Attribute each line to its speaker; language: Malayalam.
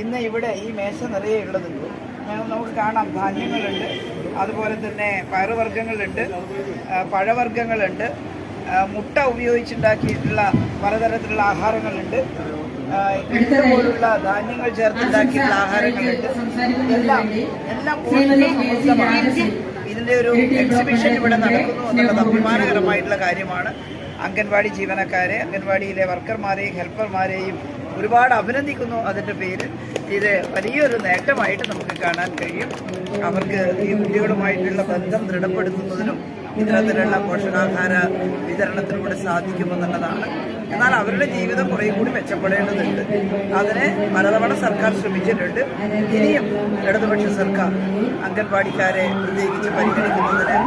Speaker 1: ഇന്ന് ഇവിടെ ഈ മേശ നിറയെ ഉള്ളത്. നമുക്ക് കാണാം. ധാന്യങ്ങളുണ്ട്. അതുപോലെ തന്നെ പയറുവർഗങ്ങളുണ്ട്. പഴവർഗങ്ങളുണ്ട്. മുട്ട ഉപയോഗിച്ചുണ്ടാക്കിയിട്ടുള്ള പലതരത്തിലുള്ള ആഹാരങ്ങളുണ്ട്. ഇതുപോലുള്ള ധാന്യങ്ങൾ ചേർത്തുണ്ടാക്കിയിട്ടുള്ള ആഹാരങ്ങളുണ്ട്. എല്ലാം എല്ലാം. ഇതിന്റെ ഒരു എക്സിബിഷൻ ഇവിടെ നടക്കുന്നു എന്നുള്ളത് അഭിമാനകരമായിട്ടുള്ള കാര്യമാണ്. അംഗൻവാടി ജീവനക്കാരെ അംഗൻവാടിയിലെ വർക്കർമാരെയും ഹെൽപ്പർമാരെയും ഒരുപാട് അഭിനന്ദിക്കുന്നു അതിന്റെ പേര് ഇത് വലിയൊരു നേട്ടമായിട്ട് നമുക്ക് കാണാൻ കഴിയും. അവർക്ക് ഈ കുട്ടികളുമായിട്ടുള്ള ബന്ധം ദൃഢപ്പെടുത്തുന്നതിനും ഇത്തരത്തിലുള്ള പോഷകാഹാര വിതരണത്തിലൂടെ സാധിക്കുമെന്നുള്ളതാണ്. എന്നാൽ അവരുടെ ജീവിതം കുറേ കൂടി മെച്ചപ്പെടേണ്ടതുണ്ട്. അതിന് പലതവണ സർക്കാർ ശ്രമിച്ചിട്ടുണ്ട്. ഇനിയും ഇടതുപക്ഷ സർക്കാർ അംഗൻവാടിക്കാരെ പ്രത്യേകിച്ച് പരിഗണിക്കുന്നതിന്